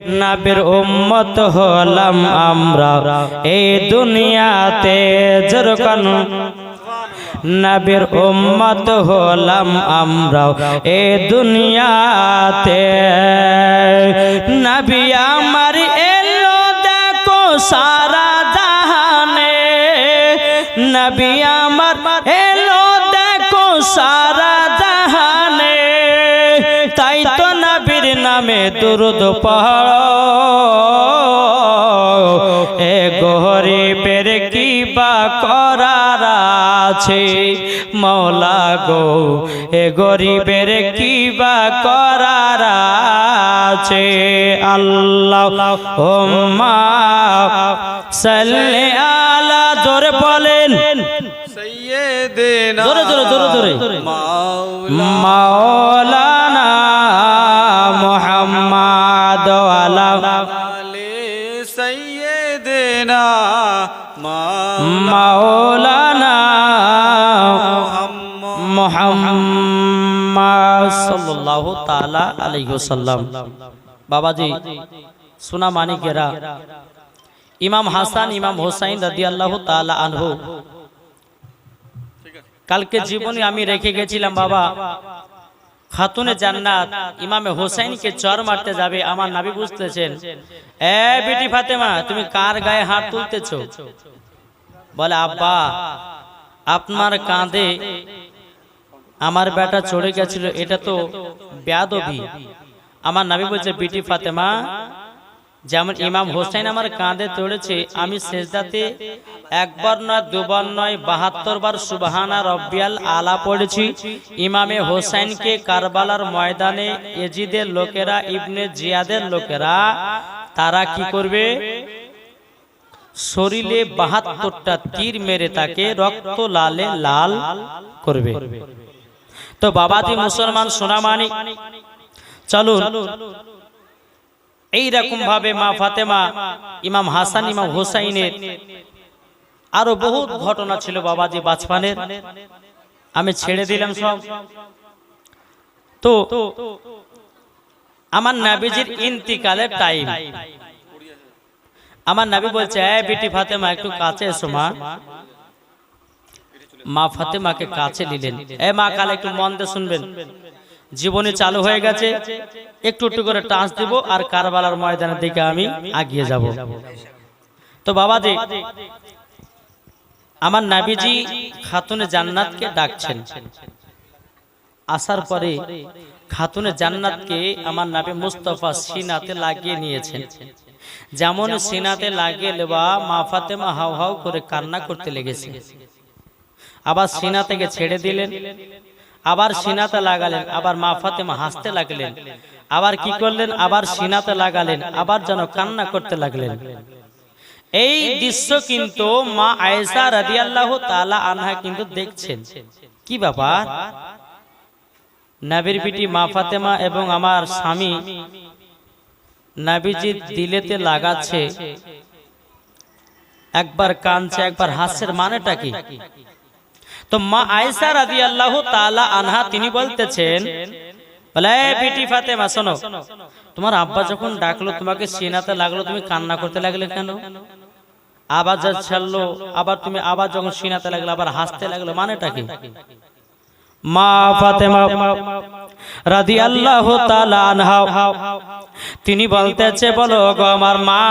নাবির উম্মত হলাম আমরা। এই দুনিয়াতে যেরকম নবীর উম্মত হলাম আমরা এ দুনিয়াতে নবী আমার এলো দেখো সারা জাহানে। নবী আমার এলো দেখো সারা নামে দুরুদ পড় এ গরিবের কি বা করার আছে? মৌলা গো এ গরিবের কি বা করার আছে? আল্লাহ ওম্মা সাল্লি আলা জোরে বলেন। সৈয়দেনা জোরে, জোরে, জোরে, জোরে। মাওলা। বাবাজি, সোনা ইমাম হাসান, ইমাম হোসাইন তাআলা আনহু। কালকে জীবনে আমি রেখে গেছিলাম, বাবা। খাতুনে জান্নাত, ইমামে হোসাইনকে চর মারতে যাবে, আমার নাবি বুঝতেছেন। এ বেটি ফাতেমা, তুমি কার গায়ে হাত তুলতেছো? বলে, আব্বা, আপনার কাঁধে আমার বেটা চড়ে গেছিল এটা তো ব্যাদবি। আমার নাবি বলছে বিটি ফাতেমা যেমন ইমাম হোসেন আমার কাঁধে চড়েছে আমি সেজদাতে একবার নয় দুবার নয় বাহাত্তর বার সুবাহানা রব্বিয়াল আলা পড়েছি। ইমামে হোসেনকে কারবালার ময়দানে এজিদের লোকেরা ইবনে জিয়াদের লোকেরা তারা কি করবে? শরীরে বাহাত্তরটা তীর মেরে তাকে রক্ত লালে লাল করবে। তো বাবাজি মুসলমান সোনা সোনামানি। চলুন। এই রকম ভাবে মা ফাতেমা, ইমাম হাসান, ইমাম হোসাইনের আরও বহুত ঘটনা ছিল বাবাজি বাচপানের। আমি ছেড়ে দিলাম সব। তো আমার নাবিজির ইন্তিকালের টাইম আমার নাবি বলছে বেটি ফাতেমা, একটু কাছে এসো মা। মা ফাতেমাকে কাছে নিলেন। এ মা, কালে একটু মন দিয়ে শুনবেন। জীবনে চালু হয়ে গেছে। একটু একটু করে টাচ দিব আর কারবালার ময়দানের দিকে আমি আগিয়ে যাব। তো বাবা বাবাজি, আমার নাবিজি খাতুনে জান্নাতকে ডাকছেন। আসার পরে খাতুনে জান্নাতকে আমার নাবি মুস্তফা সিনাতে লাগিয়ে নিয়েছেন। যেমন সিনাতে লাগিয়ে লেবা মা ফাতেমা হাউ হাউ করে কান্না করতে লেগেছে। আবার সিনা থেকে ছেড়ে দিলেন আবার সিনাতে লাগালেন আবার মা ফাতেমা হাসতে লাগলেন। আবার কি করলেন? আবার সিনাতে লাগালেন আবার যেন কান্না করতে লাগলেন। এই দৃশ্য কিন্তু মা আয়েশা রাদিয়াল্লাহু তাআলা আনহা কিন্তু দেখছেন। কি ব্যাপার? নাবির পিটি মা ফাতেমা এবং আমার স্বামী নাবিজি দিলেতে লাগাচ্ছে। একবার কানছে একবার হাস্যের মানেটা কি? তো মা আয়েশা রাদিয়াল্লাহু তাআলা আনহা, তিনি বলতেছেন, বলে বিটি ফাতেমা, শোনো, তোমার আব্বা যখন ডাকলো, তোমাকে সিনাতে লাগল, তুমি কান্না করতে লাগলে কেন? আবার যা ছাড়লো, আবার তুমি আবার যখন সিনাতে লাগল, আবার হাসতে লাগল, মানেটা কি? মা ফাতেমা রাদিয়াল্লাহু তাআলা আনহা তিনি বলতেছে বলো গো আমার মা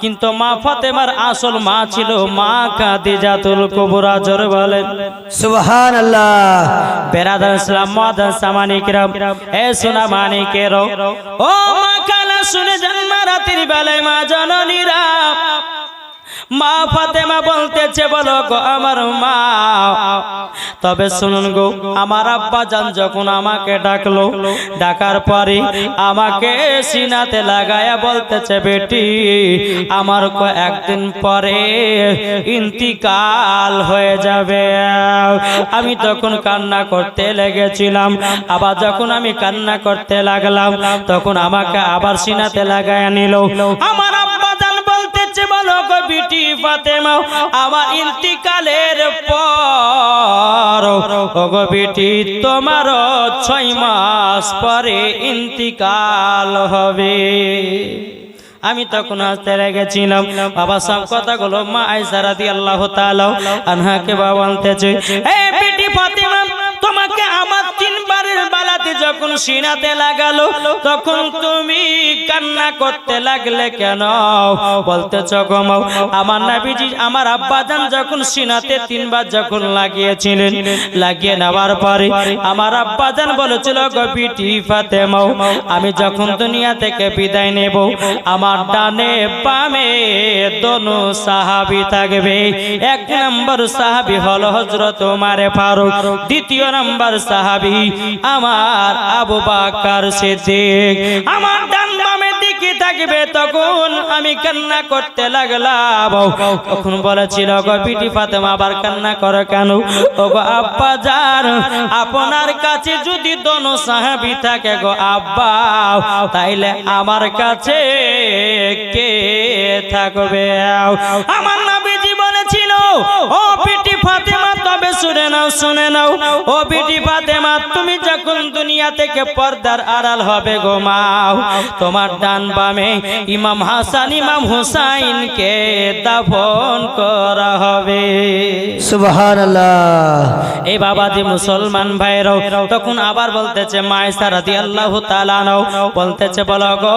কিন্তু মা ফাতেমার আসল মা ছিল মা কাদিজাতুল কুবরা জোরে বলেন। সুবহানাল্লাহ। বেরাদার ইসলাম মাদান সামানিকরাম এ সোনা মানিকের ও মা কালা শুনে জন্ম রাতের বেলায় মা জননীরা মা ফাতেমা বলতেছে, বলো গো আমার মা। তবে শুনুন গো, আমার আব্বা জান যখন আমাকে ডাকলো, ডাকার পরে আমাকে সিনাতে লাগায়া বলতেছে, বেটি, আমার একদিন পরে ইন্তিকাল হয়ে যাবে। আমি তখন কান্না করতে লেগেছিলাম। আবার যখন আমি কান্না করতে লাগলাম, তখন আমাকে আবার সিনাতে লাগায়া নিল। আমার বলতেছে বলো গো বিটি ফাতেমা, আমার ইন্তিকালের পর। ও গো বিটি তোমারও ছয় মাস পরে ইন্তিকাল হবে। আমি তখন আসতে লেগেছিলাম। বাবা সব কথাগুলো মা আয়সা দিয়ে আল্লাহ আনহাকে বাবা আনতেছে তোমাকে আমার তিনবারের বালাতে যখন সিনাতে লাগালো, তখন তুমি কান্না করতে লাগলে কেন? বলতেছ গমাও আমার নাবিজি, আমার আব্বাজান যখন সিনাতে তিনবার যখন লাগিয়েছিলেন, লাগিয়ে নেওয়ার পরে আমার আব্বাজান বলেছিল, গো বিটি ফাতেমাও আমি যখন দুনিয়া থেকে বিদায় নেব, আমার ডানে বামে দোনো সাহাবি থাকবে। এক নম্বর সাহাবি হল হজরত উমারে ফারুক, দ্বিতীয় নম্বর সাহাবি আমার আবু বাকার সিদ্দিক। আমার থাকবে তখন আমি কান্না করতে লাগলাম। তখন বলেছিল, গো পিটি ফাতেমা, আবার কান্না করো কেন? ও গো আব্বা যান আপনার কাছে যদি দোনো সাহাবি থাকে গো আব্বা, তাইলে আমার কাছে কে থাকবে? আমার নবীজি বলেছিল, ও পিটি ফাতেমা তবে শুনে নাও শুনে নাও। ও পিটি ফাতেমা তুমি যখন দুনিয়া থেকে পর্দার আড়াল হবে গো মাও তোমার ডান বামে ইমাম হাসান ইমাম হুসাইনকে দাফন করা হবে। সুবহান আল্লাহ এই বাবাজি মুসলমান ভাইরাও তখন আবার বলতেছে মায়েসা রাদি আল্লাহ তালানাও বলতেছে বলো গো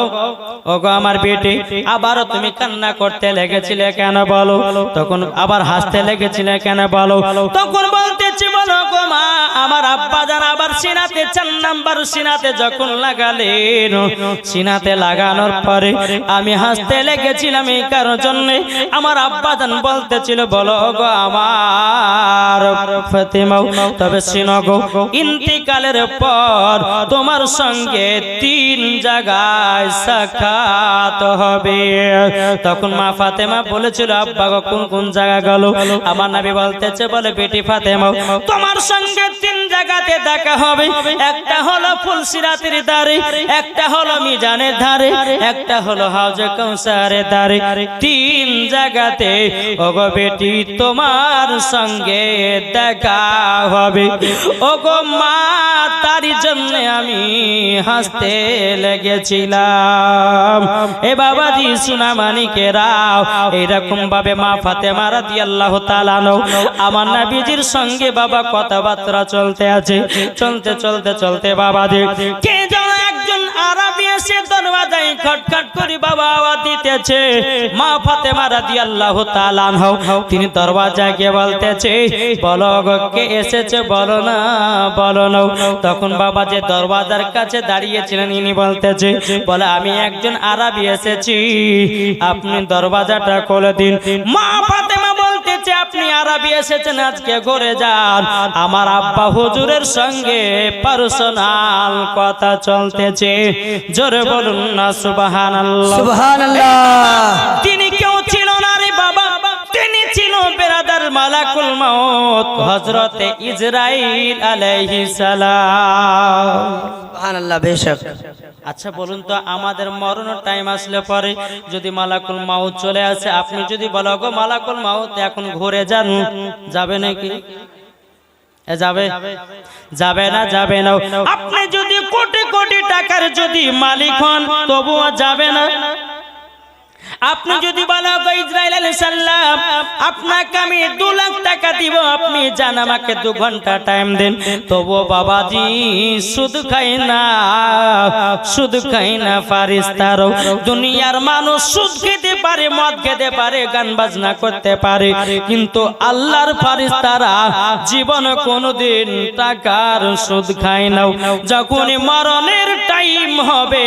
ও গো আমার বেটি আবারও তুমি কান্না করতে লেগেছিলে কেন বলো? তখন আবার হাসতে লেগেছিলে কেন বলো? তখন বলতেছে বলো গো মা, আমার আব্বা জান আবার সিনাতে চার নাম্বার সিনাতে যখন লাগালেন, সিনাতে লাগানোর পরে আমি হাসতে লেগেছিলাম এই কারণ জন্য। আমার আব্বা জান বলতেছিল বলো গো আমার ফাতেমাও তবে সিনগো ইন্তিকালের পর তোমার সঙ্গে তিন জায়গায় সাক্ষাৎ হবে। তখন মা ফাতেমা বলেছিল, আব্বা গো, কোন কোন জায়গা গেল? আমার নাবি বলতেছে বলে, বেটি ফাতেমা তোমার সঙ্গে তিন জায়গাতে দেখা হবে। একটা হলো ফুলসিরাতের ধারে একটা হলো মিজানের ধারে একটা হলো হাউজে কৌসারের ধারে তিন জায়গাতে ওগো বেটি তোমার সঙ্গে দেখা হবে। ওগো মা তারই জন্য আমি হাসতে লেগেছিলাম। এ বাবাজি সুনা এইরকম ভাবে মা ফাতেমা রাদি আল্লাহ তালানো আমার নাবিজির সঙ্গে বাবা কথাবার্তা চলতে আছে। চলতে চলতে চলতে বাবাজি। কে যেন একজন আরবি এসে দরওয়াজায় খটখট করে বাবা আওয়াজ দিতেছে। মা ফাতেমা রাদিয়াল্লাহু তাআলা আনহা, তিনি দরওয়াজায় গিয়ে বলতেছে, বলো কে এসেছে? বলো না বলো না। তখন বাবা যে দরওয়াজার কাছে দাঁড়িয়েছিলেন, ইনি বলতেছে, বলে, আমি একজন আরবি এসেছি। আপনি দরওয়াজাটা খুলে দিন। মা ফাতেমা আপনি আরবি এসেছেন আজকে ঘুরে যান। আমার আব্বা হুজুরের সঙ্গে পার্সোনাল কথা চলতেছে। জোরে বলুন না সুবহানাল্লাহ। সুবহান আল্লাহ তিনি কেউ ছিল না রে বাবা। তিনি ছিল বেরাদার মালাকুল মাউত হযরতে ইসরাইল আলাইহিস সালাম। সুবহান আল্লাহ বেশক। আচ্ছা বলুন তো, আমাদের মরণের টাইম আসলে পরে যদি মালাকুল মাউত চলে আসে, আপনি যদি বলো, গো মালাকুল মাউত, এখন ঘুরে যান। যাবে নাকি? যাবে। যাবে না যাবে না। আপনি যদি কোটি কোটি টাকার যদি মালিক হন, তবুও যাবে না। আপনি যদি বলো গো ইসরাইল আলাইহিস সালাম, আপনাকে আমি দু লাখ টাকা দিব, আপনি জান আমাকে দু ঘণ্টা টাইম দেন। তবু বাবাজি, সুদ খাই না, সুদ খাই না ফারিস্তারও। দুনিয়ার মানুষ সুদ খেতে পারে, মদ খেতে পারে, গান বাজনা করতে পারে। কিন্তু আল্লাহর ফারিস্তারা জীবন কোনোদিন টাকার সুদ খায় না। যখনই মরণের টাইম হবে,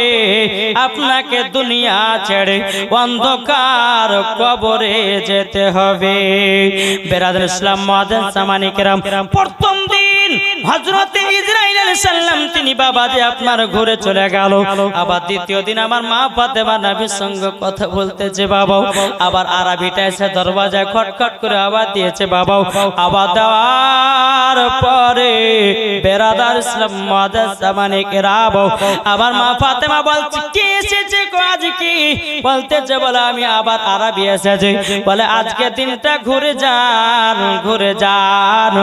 আপনাকে দুনিয়া ছেড়ে অন্ধকার কবরে যেতে হবে। বেরাদুল ইসলাম মহাদেন সামানিকেরাম প্রথম দিন হজরতে ইসরাইল সালাম, তিনি বাবা যে আপনার ঘুরে চলে গেল। আবার দ্বিতীয় দিন আমার মা ফাতেমা নবীর সঙ্গে কথা বলতেছে বাবা আবার আরবিটা এসে দরওয়াজায় খটখট করে আবার দিয়েছে বাবা আবার দেওয়ার পরে বেরাদার ইসলাম মাদার জামানে কেরাব। আবার মা ফাতেমা বলছে, কে এসেছে গো আজ কি বলতেছে বলে, আমি আবার আরবি বলে, আজকে দিনটা ঘুরে যান ঘুরে যান।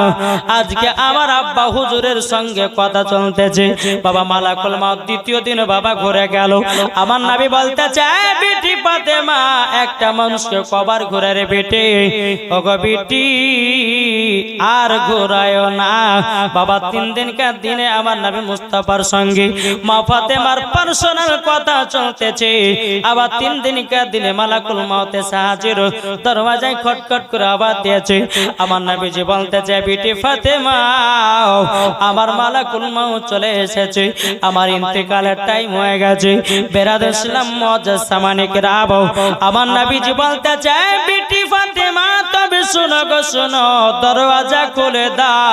আজকে আমার আব্বা হুজুরের সঙ্গে কথা চলতেছে। বাবা মালাকুল মা দ্বিতীয় দিন বাবা ঘুরে গেল। আমার নাবি বলতে চায় বেটি ফাতেমা, একটা মানুষকে কবার ঘুরে রে বেটি। ওগো বেটি, আর ঘুরায় না। বাবা, তিন দিনকার দিনে আমার নাবি মুস্তাফার সঙ্গে মা ফাতেমার পার্সোনাল কথা চলতেছে। আবার তিন দিনকার দিনে মালাকুল মাওতে সাহায্যের দরওয়াজায় খটখট করে আবার দিয়েছে। আমার নবীজি বলতেছে, বিটি ফাতেমা, আমার মালাকুল মাও চলে এসেছে। আমার ইন্তেকালের টাইম হয়ে গেছে। বেরাদ ইসলাম মজা সামানিক রাব। আমার নবীজি বলতে চায় বিটি ফাতেমা, তবে শোনো গো, শোনো। দরওয়াজা খুলে দাও।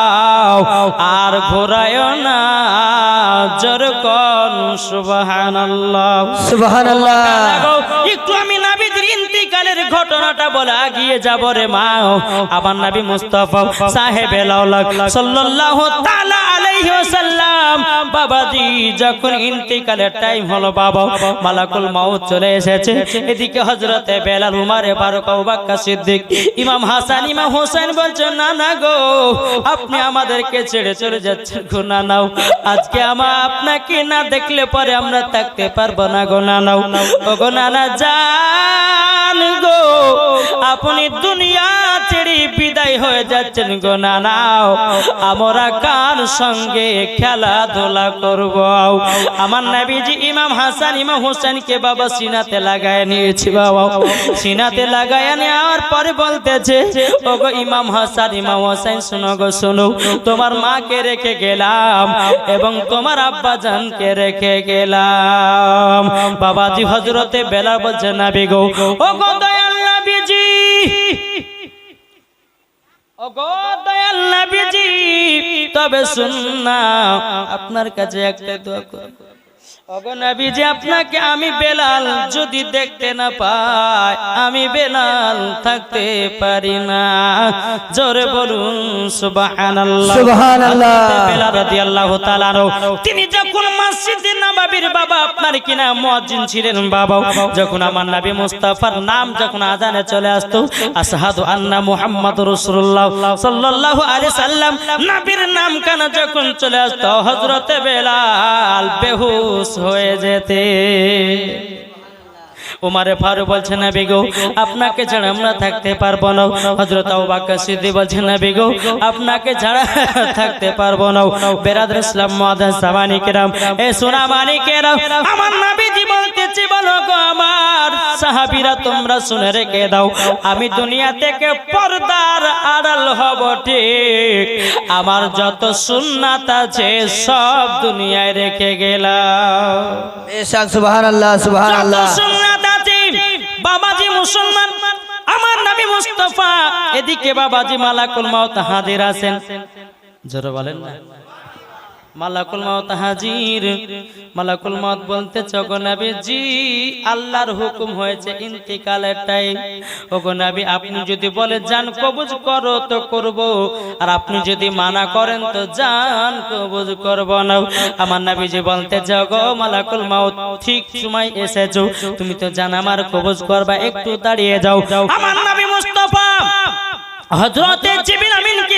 আর ঘোরায় না। জোর কোন সুবহানাল্লাহ। সুবহানাল্লাহ। একটু আমি নাবিদের ইন্তিকালের ঘটনাটা বলে আগিয়ে যাব রে মা। আমার নবী মুস্তাফা সাহেব সাল্লাল্লাহু তাআলা আলাইহি ওয়াসাল্লাম বাবাজি যখন ইন্তিকালের টাইম হলো বাবা মালাকুল মাউত চলে এসেছে। এদিকে হযরতে বেলাল উমারে ফারুক আবু বকর সিদ্দিক ইমাম হাসান ইমাম হোসেন বলছেন না না গো আপনি আমাদেরকে ছেড়ে চলে যাচ্ছেন। গো না নাও আজকে আমা আপনাকে না দেখলে পরে আমরা থাকতে পারব না গো না নাও ও গো না না জান গো, আপনি দুনিয়া ছেড়ে বিদায় হয়ে যাচ্ছেন গো না নাও আমরা কার সঙ্গে খেলাধুলা করব? আমার নাবিজি ইমাম হাসান, ইমাম হোসেনকে বাবা সিনাতে লাগায় নিয়েছি বাবা। সিনাতে লাগায় নেওয়ার পরে বলতেছে, ও গো ইমাম হাসান, ইমাম হোসেন শোনো গো শোনো তোমার মাকে রেখে গেলাম এবং তোমার আব্বা জানকে রেখে গেলাম। বাবাজি হজরতে বেলা বলছে না বেগো ও গো দয়াল নবীজি, তবে শুন না, আপনার কাছে একটা দোয়া করি আপনাকে আমি বেলাল যদি দেখতে না পাই আমি বেলাল থাকতে পারি না জোরে বলুন সুবহানাল্লাহ সুবহানাল্লাহ। বেলাল রাদিয়াল্লাহু তাআলা তিনি যখন মসজিদে নববীর বাবা আপনার কিনা মুয়াজ্জিন ছিলেন বাবা যখন আমার নবী মুস্তাফার নাম যখন আজানে চলে আসতো আশহাদু আন্না মুহাম্মাদুর রাসূলুল্লাহ সাল্লাল্লাহু আলাইহি সাল্লাম নবীর নাম কানা যখন চলে আসতো হযরতে বেলাল বেহুশ হয়ে যেতে। উমারে ফারুক বলছে না বেগো আপনাকে ছাড়া আমরা থাকতে পারব না। বকর সিদ্দিক বলছে না বেগো আপনাকে ছাড়া থাকতে পারব না। বেরাদর ইসলাম মুআদ্দাস সামানি কেরাম এ সোনা মানিকেরাম আমার নবীজি বলতেছে বলো গো আমার সাহাবীরা তোমরা শুনে রেখে দাও আমি দুনিয়া থেকে পর্দার আড়াল হব ঠিক। আমার যত সুন্নাত আছে সব দুনিয়ায় রেখে গেলাম। সুবহানাল্লাহ সুবহানাল্লাহ। সুন্নাত মুস্তাফা এদিকে বাবাজি মালাকুল মাউত হাজির আছেন। জোরে বলেন না। মালাকুল মত হাজির। মালাকুল মত বলতে চগো নবী জি আল্লাহর হুকুম হয়েছে ইন্তিকালের টাইম ওগো নবী, আপনি যদি বলে যান কবুজ করো, তো করব। আর আপনি যদি মানা করেন, তো জান কবুজ করব না। আমার নবীজি বলতে, জগো মালাকুল মাউত ঠিক সময় এসেছ। তুমি তো জান আমার কবুজ করবা, একটু দাঁড়িয়ে যাও। আমার নবী মুস্তাফা হজরতে জিবিল আমিন কি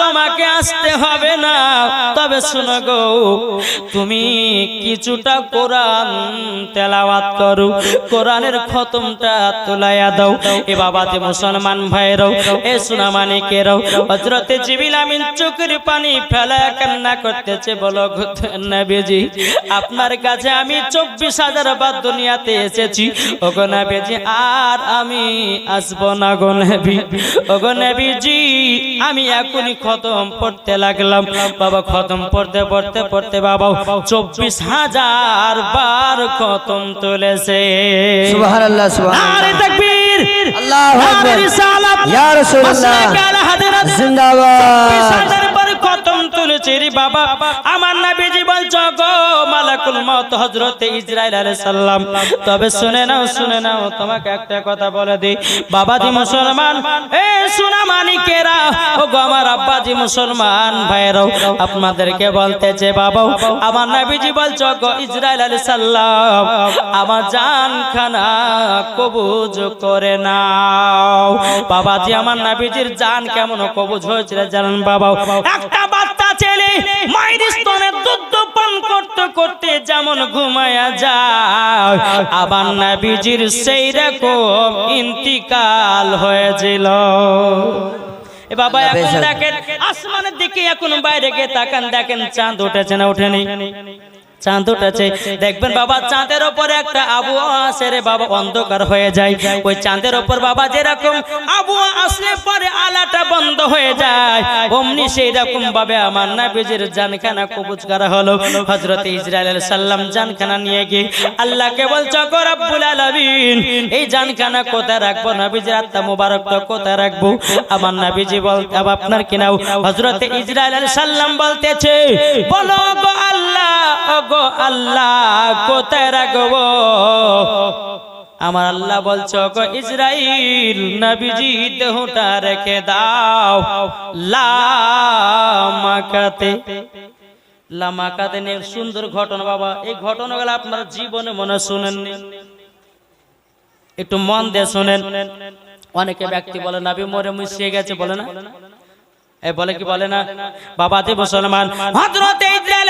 তোমাকে আসতে হবে না। তবে শুনো গো, তুমি কিছুটা কোরআন তেলাওয়াত করো, কোরআনের খতমটা দাও। এ মুসলমান এ সুনামানিকেরাও হজরতে চোখের পানি ফেলা কান্না করতেছে। বলো আপনার কাছে আমি চব্বিশ হাজার বার দুনিয়াতে এসেছি। ওগো নবীজি, আর আমি আসব না গো নবী। ওগো নবীজি আমি এখনই খতম পড়তে লাগলাম। বাবা খতম পড়তে পড়তে পড়তে বাবা চব্বিশ হাজার বার খতম তুলেছে। তাকবীর। আল্লাহু আকবার। ইয়া রাসূলুল্লাহ। জিন্দাবাদ। খতম তুলেছে বাবা। আমার নবীজি বলছো গো, মালাকুল মউত হযরতে ইসরাইল আলাইহিস সালাম। তবে শুনে নাও শুনে নাও, তোমাকে একটা কথা বলে দিই। বাবাজি মুসলমান, এ সোনা মানিকেরা, ও গো আমার আব্বাজি মুসলমান ভাইরাও আপনাদেরকে বলতেছে বাবা আমার নবীজি গো আলাইহিস সালাম, আমার জান খানা কবুজ করে নাও। বাবাজি, আমার নবীজির জান কেমন কবুজ হয়েছিল জানেন বাবা একটা করতে করতে যেমন ঘুমায়া যায়। আবার নাবিজির সেই রকম ইন্তিকাল হয়েছিল। এ বাবা এখন। দেখেন আসমানের দিকে এখন বাইরে গিয়ে তাকান দেখেন চাঁদ উঠেছে না উঠেনি। চাঁদ উঠেছে দেখবেন বাবা, চাঁদের ওপরে একটা আবহাওয়া আসে রে বাবা, অন্ধকার হয়ে যায়। ওই চাঁদের ওপর বাবা যেরকম আবহাওয়া আসলে পরে আলাটা বন্ধ হয়ে যায়। অমনি সেই রকম ভাবে আমার নাবিজের জানখানা কবুজ করা হলো। হযরত ইসরাইল আলাইহিস সালাম জানখানা নিয়ে গিয়ে আল্লাহকে বলছো রব্বুল আলামিন, এই জানখানা কোথায় রাখব? নবীজির আত্মা মুবারকটা কোথায় রাখব? আমার নবীজি বল আপনার কিনাও হযরত ইসরাইল আলাইহিস সালাম বলতেছে, বলো আল্লাহ গো আল্লাহ, কোথায় রাখব? আমার আল্লাহ বলছো গো ইসরাইল, নবীজি দেহটা রেখে দাও। লামাকাতে লামাকাতে সুন্দর ঘটনা বাবা, এই ঘটনাগুলো আপনার জীবনে মনে শুনেননি একটু মন দিয়ে শোনেন। অনেকে ব্যক্তি বলে, নাবি মরে মুছিয়ে গেছে, বলে না? এ বলে কি বলে না? বাবাজি মুসলমান, হযরত ইসরাইল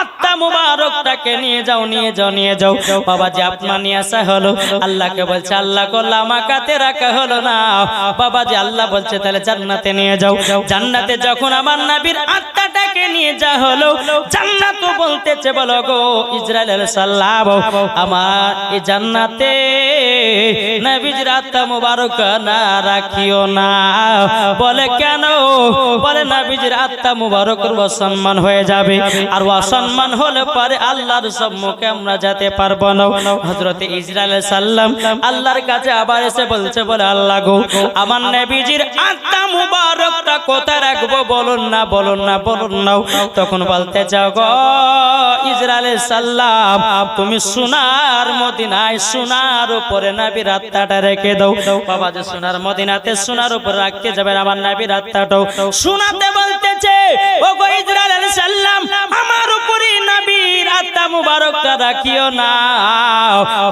আত্মা মুবারকটাকে নিয়ে যাও নিয়ে যাও নিয়ে যাও। বাবা যে আপনা নিয়ে আসা হলো, আল্লাহকে বলছে, আল্লাহ করলাম আমাকাতে রাখা হলো না। বাবা যে আল্লাহ বলছে, তাহলে জান্নাতে নিয়ে যাও। জান্নাতে যখন আমার নবীর আত্মাটাকে নিয়ে যা হলো। জান্নাত বলতেছে, বলো গো ইসরাইল আলাইহিস সালাম, আমার এই জান্নাতে নবীর আত্মা মুবারক না রাখিও না। বলে কেন? বলে নবীজির আত্মা মুবারকের অসম্মান হয়ে যাবে। আর অসম্মান হলে পরে আল্লাহর সম্মুখে আমরা যেতে পারব না। হযরতে ইসরাইল সাল্লাম আল্লাহর কাছে আবার এসে বলছে, বলে আল্লাহ গো, আমার নবীজির আত্মা মুবারকটা কোথায় রাখব? বলুন না বলুন না, বলুন না তখন বলতে চাও গ ইসরায়েলের সাল্লাম তুমি সোনার মদিনায় সোনার উপরে নাবি আত্মাটা রেখে দাও। বাবা যে সোনার মদিনাতে সোনার উপর রাখতে যাবেন, আমার নাবি আত্মাটাও। শোনাতে বলতেছে ও গো ইসরায়েলের সাল্লাম আমার উপরে নবীর আত্মা মুবারকটা রাখিও না।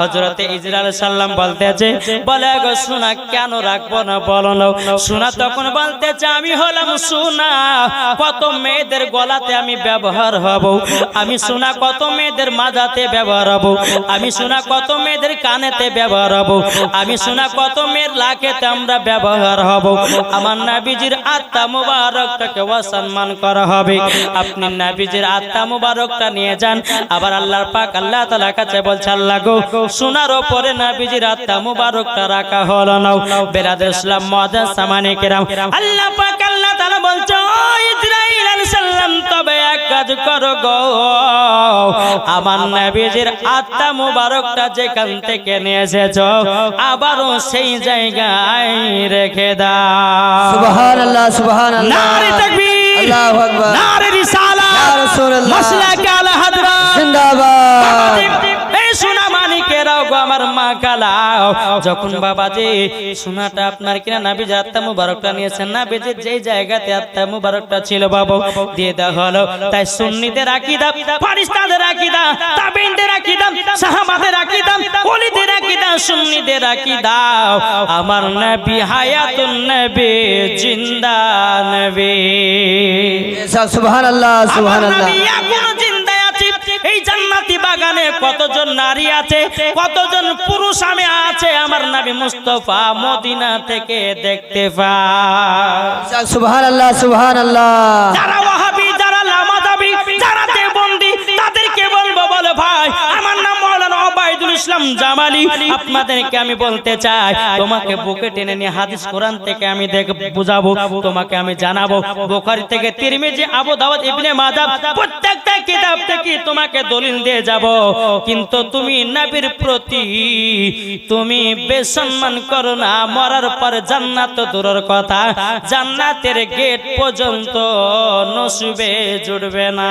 হযরতে ইসরাইল সালাম বলতেছে, বলে গো সোনা কেন রাখব না বলো না? সোনা তখন বলতেছে, আমি হলাম সোনা কত মেয়েদের গলাতে আমি ব্যবহার হব। আমি সোনা কত মেয়েদের মাজাতে ব্যবহার হব। আমি সোনা কত মেয়েদের কানেতে ব্যবহার হব। আমি সোনা কত মেয়ের লাখেতে আমরা ব্যবহার হব। আমার নাবিজির আত্মা মুবারকটাকে অসম্মান করা হবে। আপনি নাবিজির আত্মা মুবারকটা নিয়ে যান আবার আল্লাহর পাক আল্লাহ তাআলার কাছে বলছে আল্লাহ গো সোনার উপরে নাবিজির আত্মা মুবারকটা রাখা হলো না। বেরাদের ইসলাম মাদাস সামানে কেরাম। আল্লাহ পাক আল্লাহ তাআলা বলছে ও ইসরাইল আলাইহিস সালাম তবে এক কাজ করো গো। আমার নবীজির আত্মা মুবারকটা যেখান থেকে নিয়ে এসেছ আবারও সেই জায়গায় রেখে দাও। সুবহান আল্লাহ সুবহান নারে তাকবীর আল্লাহু আকবার। নারে রিসালাত। ইয়া রাসূলুল্লাহ। মাকালাও যখন বাবা যে সোনাটা আপনার কিনা আত্মা মুবারকটা নিয়েছেন না বেজে যেই জায়গাতে আত্মা মুবারকটা ছিল বাবা দিয়ে দেওয়া হলো। তাই সুন্নিদের আকিদা ফারিস্তাদের আকিদা তাবিনদের আকিদা সাহাবাদের আকিদা ওলিদের আকিদা সুন্নিদের আকিদা। আমার নবী হায়াতুন নবী জিন্দা নবী। সুবহান আল্লাহ সুবহান জান্নাতি বাগানে কতজন নারী আছে কতজন পুরুষ আমি আছে আমার নবী মুস্তফা মদিনা থেকে দেখতে পা সুবহানাল্লাহ আল্লাহ সুবহান আল্লাহ যারা ইসলাম জামালি, আপনাদেরকে আমি বলতে চাই, তোমাকে বুকে টেনে নিয়ে হাদিস কোরআন থেকে আমি দেখ, বুঝাবো, তোমাকে আমি জানাব, বুখারী থেকে তিরমিজি, আবু দাউদ, ইবনে মাজাহ, প্রত্যেকটা কিতাব থেকে তোমাকে দলিল দিয়ে যাব। কিন্তু তুমি নবীর প্রতি, তুমি বেসম্মান করো না, মরার পর জান্নাত দূরের কথা, জান্নাতের গেট পর্যন্ত নসুবে জুড়বে না।